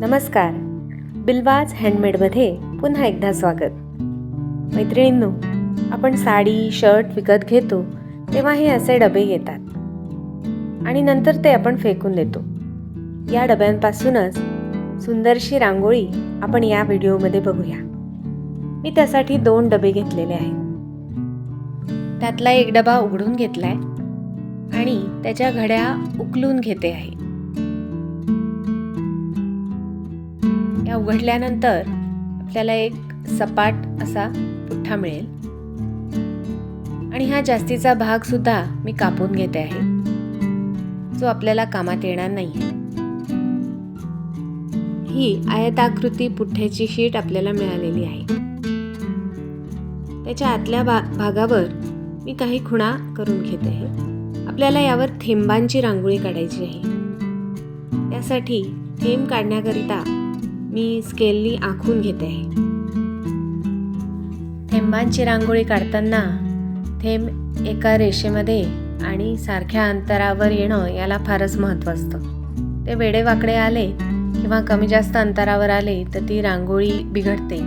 नमस्कार. बिलवाज हँडमेडमध्ये पुन्हा एकदा स्वागत. मैत्रिणींनो आपण साडी शर्ट विकत घेतो तेव्हा हे असे डबे येतात. आणि नंतर ते आपण फेकून देतो. या डब्यांपासूनच सुंदरशी रांगोळी आपण या व्हिडिओमध्ये बघूया. मी त्यासाठी दोन डबे घेतलेले आहेत. त्यातला एक डबा उघडून घेतलाय आणि त्याच्या घड्या उकलून घेते आहे. या उघडल्यानंतर आपल्याला एक सपाट असा पुठ्ठा मिळेल. आणि हा जास्तीचा भाग सुद्धा मी कापून घेते आहे. जो आपल्याला कामात येणार नाही ही आयताकृती पुठ्ठ्याची शीट आपल्याला मिळालेली आहे. त्याच्या आतल्या भा भागावर मी काही खुणा करून घेते आहे. आपल्याला यावर थेंबांची रांगोळी काढायची आहे. त्यासाठी थेंब काढण्याकरिता मी स्केलनी आखून घेते. थेंबांची रांगोळी काढताना थेंब एका रेषेमध्ये आणि सारख्या अंतरावर येणं याला फारच महत्त्व असतं. ते वेडेवाकडे आले किंवा कमी जास्त अंतरावर आले तर ती रांगोळी बिघडते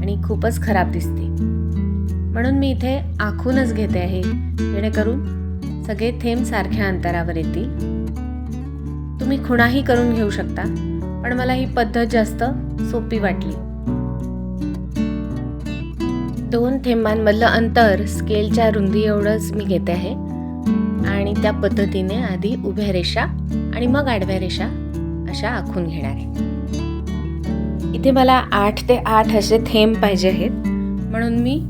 आणि खूपच खराब दिसते. म्हणून मी इथे आखूनच घेते आहे जेणेकरून सगळे थेंब सारख्या अंतरावर येतील. तुम्ही खुणाही करून घेऊ शकता. पण मला ही पद्धत जास्त सोपी वाटली. दोन थेंबांमधलं अंतर स्केलच्या रुंदी एवढंच मी घेते आहे. आणि त्या पद्धतीने आधी उभ्या रेषा आणि मग आडव्या रेषा अशा आखून घेणार आहे. इथे मला आठ ते आठ असे थेंब पाहिजे आहेत. म्हणून मी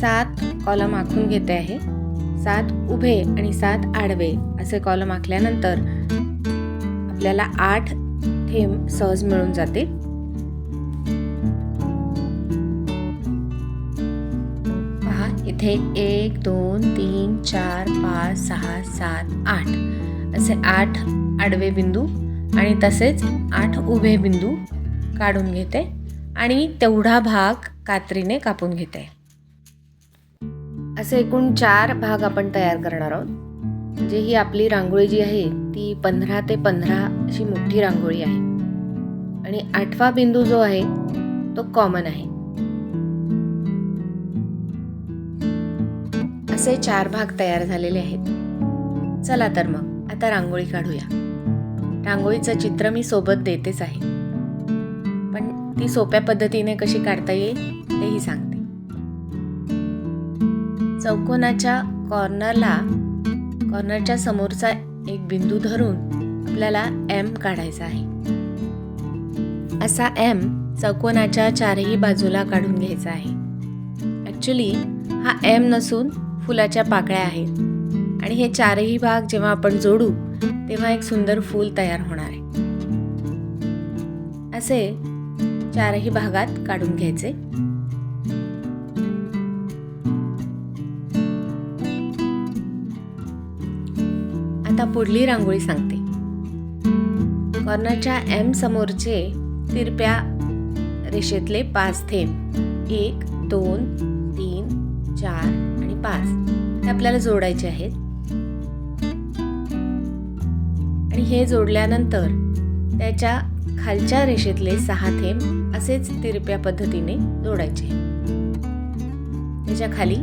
सात कॉलम आखून घेते आहे. सात उभे आणि सात आडवे असे कॉलम आखल्यानंतर आपल्याला आठ थेंब सहज मिळून जातील. पहा इथे एक दोन तीन चार पाच सहा सात आठ. असे आठ आडवे बिंदू आणि तसेच आठ उभे बिंदू काढून घेते आणि तेवढा भाग कात्रीने कापून घेते. असे एकूण चार भाग आपण तयार करणार आहोत. म्हणजे ही आपली रांगोळी जी आहे ती पंधरा ते पंधरा अशी मोठी रांगोळी आहे. आणि आठवा बिंदू जो आहे तो कॉमन आहे. असे चार भाग तयार झालेले आहेत. चला तर मग आता रांगोळी काढूया. रांगोळीचं चित्र मी सोबत देतेच आहे. पण ती सोप्या पद्धतीने कशी काढता येईल तेही सांगते. चौकोनाच्या कॉर्नरला कॉर्नरच्या समोरचा एक बिंदू धरून आपल्याला एम काढायचा आहे. असा एम चौकोनाच्या चारही बाजूला काढून घ्यायचा आहे. ॲक्च्युली हा एम नसून फुलाच्या पाकळ्या आहेत. आणि हे चारही भाग जेव्हा आपण जोडू तेव्हा एक सुंदर फूल तयार होणार आहे. असे चारही भागात काढून घ्यायचे. आता पुढली रांगोळी सांगते. कॉर्नरच्या एम समोरचे तिरप्या रेषेतले पाच थेंब. एक दोन तीन चार आणि पाच. हे आपल्याला जोडायचे आहेत. आणि हे जोडल्यानंतर त्याच्या खालच्या रेषेतले सहा थेंब असेच तिरप्या पद्धतीने जोडायचे. त्याच्याखाली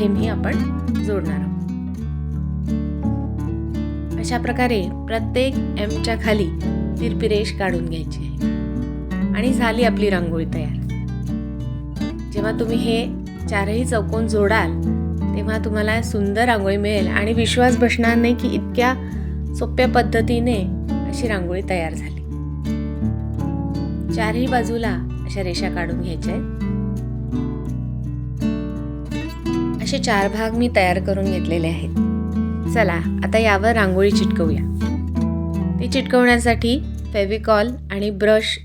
थेंबही आपण जोडणार आहोत. अशा प्रकारे प्रत्येक एमच्या खाली तिरपी रेष काढून घ्यायची आहे. आणि झाली आपली रांगोळी तयार. जेव्हा तुम्ही हे चारही चौकोन जोडाल तेव्हा तुम्हाला सुंदर रांगोळी मिळेल आणि विश्वास बसणार नाही की इतक्या सोप्या पद्धतीने अशी रांगोळी तयार झाली. चारही बाजूला अशा रेषा काढून घ्यायच्या आहेत. असे चार भाग मी तयार करून घेतलेले आहेत. चला आता यावर रांगोळी चिटकवूया. ती चिटकवण्यासाठी फेविकॉल आणि ब्रश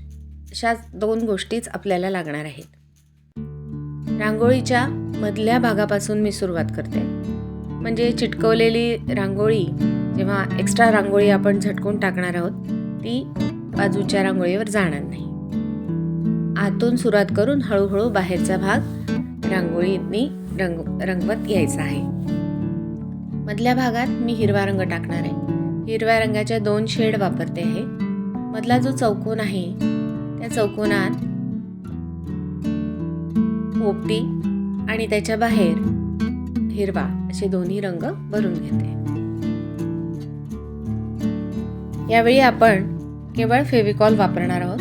अशा दोन गोष्टीच आपल्याला लागणार आहेत. रांगोळीच्या मधल्या भागापासून मी सुरुवात करते. म्हणजे चिटकवलेली रांगोळी जेव्हा एक्स्ट्रा रांगोळी आपण झटकून टाकणार आहोत ती बाजूच्या रांगोळीवर जाणार नाही. आतून सुरुवात करून हळूहळू बाहेरचा भाग रांगोळीतनी रंग रंगवत यायचं आहे. मधल्या भागात मी हिरवा रंग टाकणार आहे. हिरव्या रंगाच्या दोन शेड वापरते आहे. मधला जो चौकोन आहे त्या चौकोनात पोपटी आणि त्याच्या बाहेर हिरवा असे दोन्ही रंग भरून घेते. यावेळी आपण केवळ फेविकॉल वापरणार आहोत.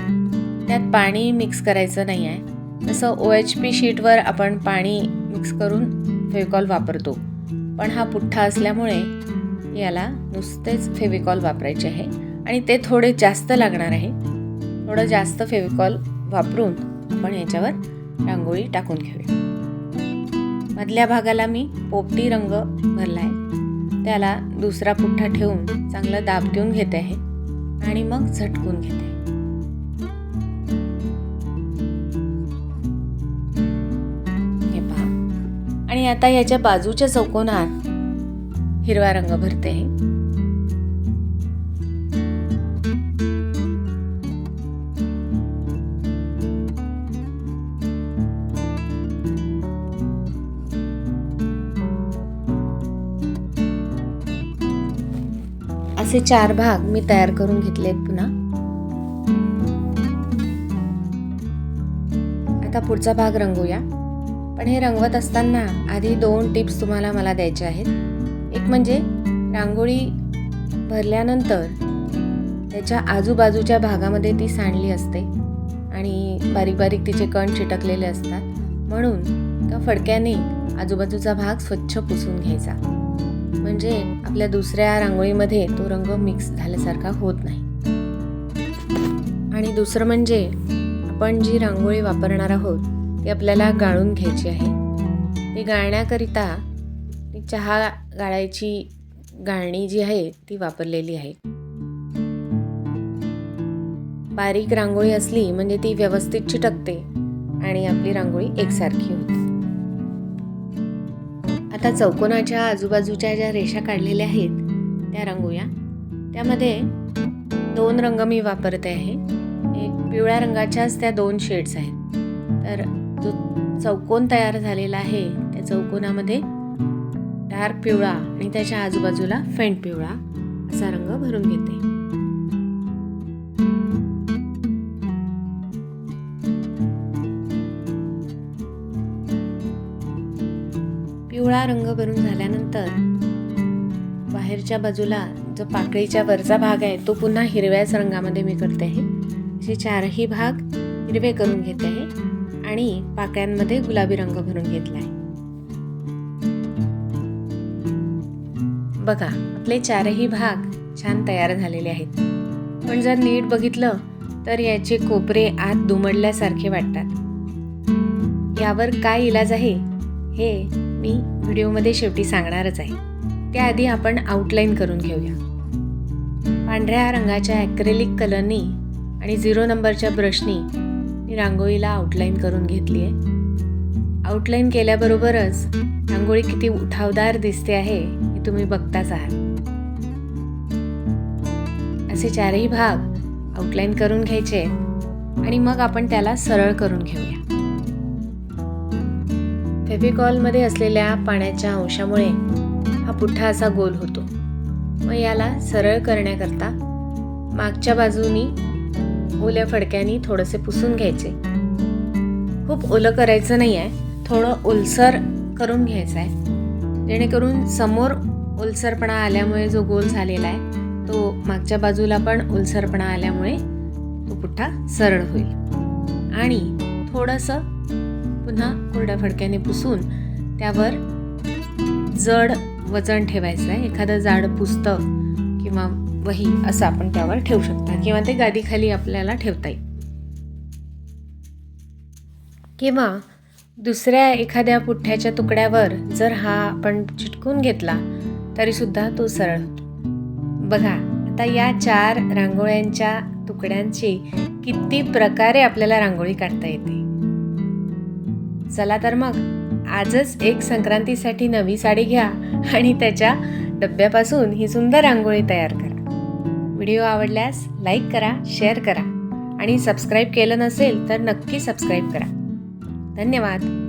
त्यात पाणी मिक्स करायचं नाही आहे जसं ओ एच पी शीटवर आपण पाणी मिक्स करून फेविकॉल वापरतो. पण हा पुठ्ठा असल्यामुळे याला नुसतेच फेविकॉल वापरायचे आहे. आणि ते थोडे जास्त लागणार आहे. थोडं जास्त फेविकॉल वापरून आपण याच्यावर रांगोळी टाकून घेऊया. मधल्या भागाला मी पोपटी रंग भरला आहे त्याला दुसरा पुठ्ठा ठेवून चांगलं दाब देऊन घेते आहे. आणि मग झटकून घेते. आणि आता याच्या बाजूच्या चौकोनात हिरवा रंग भरते. असे चार भाग मी तयार करून घेतलेत पुन्हा. आता पुढचा भाग रंगूया. पण हे रंगवत असताना आधी दोन टिप्स तुम्हाला मला द्यायच्या आहेत. एक म्हणजे रांगोळी भरल्यानंतर त्याच्या आजूबाजूच्या भागामध्ये ती सांडली असते आणि बारीक बारीक तिचे कण चिटकलेले असतात. म्हणून त्या फडक्याने आजूबाजूचा भाग स्वच्छ पुसून घ्यायचा. म्हणजे आपल्या दुसऱ्या रांगोळीमध्ये तो रंग मिक्स झाल्यासारखा होत नाही. आणि दुसरं म्हणजे आपण जी रांगोळी वापरणार आहोत ती आपल्याला गाळून घ्यायची आहे. ती गाळण्याकरिता चहा गाळायची गाळणी जी आहे ती वापरलेली आहे. बारीक रांगोळी असली म्हणजे ती व्यवस्थित चिटकते आणि आपली रांगोळी एकसारखी होते. आता चौकोनाच्या आजूबाजूच्या ज्या रेषा काढलेल्या आहेत त्या रंगूया त्यामध्ये दोन रंग मी वापरते आहे. एक पिवळ्या रंगाच्याच त्या दोन शेड्स आहेत. तर जो चौकोन तयार झालेला आहे त्या चौकोनामध्ये डार्क पिवळा आणि त्याच्या आजूबाजूला फेंट पिवळा असा रंग भरून घेते. पिवळा रंग भरून झाल्यानंतर बाहेरच्या बाजूला जो पाकळीच्या वरचा भाग आहे तो पुन्हा हिरव्याच रंगामध्ये मी करते आहे. असे चारही भाग हिरवे करून घेते आहे. आणि पाकळ्यांमध्ये गुलाबी रंग भरून घेतला आहे बघा आपले चारही भाग छान तयार झालेले आहेत. पण जर नीट बघितलं तर याचे कोपरे आत दुमडल्यासारखे वाटतात. यावर काय इलाज आहे हे मी व्हिडिओमध्ये शेवटी सांगणारच आहे. त्याआधी आपण आउटलाईन करून घेऊया. पांढऱ्या रंगाच्या ॲक्रेलिक कलरनी आणि झिरो नंबरच्या ब्रशनी मी रांगोळीला आउटलाईन करून घेतली आहे आउटलाईन केल्याबरोबरच रांगोळी किती उठावदार दिसते आहे हे तुम्ही बघताच आहात. असे चारही भाग आउटलाईन करून घ्यायचे आणि मग आपण त्याला सरळ करून घेऊया. फेविकॉलमध्ये असलेल्या पाण्याच्या अंशामुळे हा पुठ्ठा असा गोल होतो. मग याला सरळ करण्याकरता मागच्या बाजूनी ओल्या फडक्यानी थोडंसे पुसून घ्यायचे. खूप ओलं करायचं नाही आहे थोडं ओलसर करून घ्यायचं आहे. जेणेकरून समोर ओलसरपणा आल्यामुळे जो गोल झालेला आहे तो मागच्या बाजूला पण ओलसरपणा आल्यामुळे तो पुठ्ठा सरळ होईल. आणि थोडंसं पुन्हा कोरड्या फडक्याने पुसून त्यावर जड वजन ठेवायचं आहे. एखादं जाड पुस्तक किंवा वही असं आपण त्यावर ठेवू शकता. किंवा ते गादीखाली आपल्याला ठेवता येईल. किंवा दुसऱ्या एखाद्या पुठ्ठ्याच्या तुकड्यावर जर हा आपण चिटकून घेतला तरीसुद्धा तो सरळ होतो. बघा आता या चार रांगोळ्यांच्या तुकड्यांची किती प्रकारे आपल्याला रांगोळी काढता येते. चला तर मग आजच एक संक्रांतीसाठी नवी साडी घ्या आणि त्याच्या डब्यापासून ही सुंदर रांगोळी तयार करा. व्हिडिओ आवडल्यास लाईक करा शेअर करा आणि सबस्क्राईब केलं नसेल तर नक्की सबस्क्राईब करा. धन्यवाद.